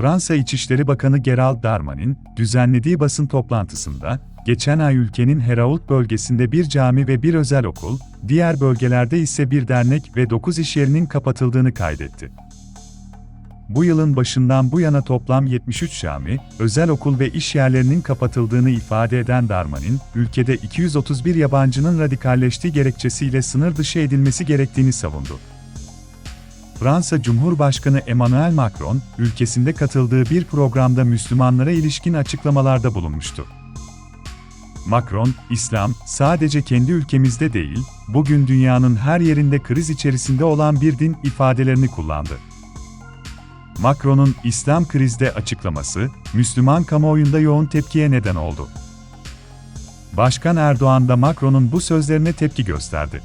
Fransa İçişleri Bakanı Gerald Darmanin, düzenlediği basın toplantısında, geçen ay ülkenin Herault bölgesinde bir cami ve bir özel okul, diğer bölgelerde ise bir dernek ve 9 iş yerinin kapatıldığını kaydetti. Bu yılın başından bu yana toplam 73 cami, özel okul ve iş yerlerinin kapatıldığını ifade eden Darmanin, ülkede 231 yabancının radikalleştiği gerekçesiyle sınır dışı edilmesi gerektiğini savundu. Fransa Cumhurbaşkanı Emmanuel Macron, ülkesinde katıldığı bir programda Müslümanlara ilişkin açıklamalarda bulunmuştu. Macron, İslam, sadece kendi ülkemizde değil, bugün dünyanın her yerinde kriz içerisinde olan bir din ifadelerini kullandı. Macron'un İslam krizde açıklaması, Müslüman kamuoyunda yoğun tepkiye neden oldu. Başkan Erdoğan da Macron'un bu sözlerine tepki gösterdi.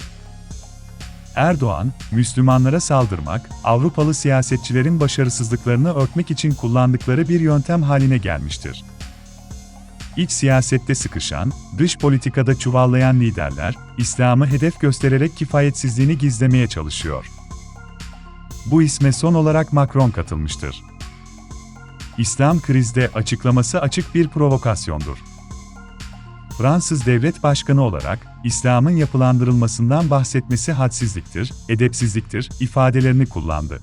Erdoğan, Müslümanlara saldırmak, Avrupalı siyasetçilerin başarısızlıklarını örtmek için kullandıkları bir yöntem haline gelmiştir. İç siyasette sıkışan, dış politikada çuvallayan liderler, İslam'ı hedef göstererek kifayetsizliğini gizlemeye çalışıyor. Bu isme son olarak Macron katılmıştır. İslam krizde açıklaması açık bir provokasyondur. Fransız devlet başkanı olarak İslam'ın yapılandırılmasından bahsetmesi hadsizliktir, edepsizliktir ifadelerini kullandı.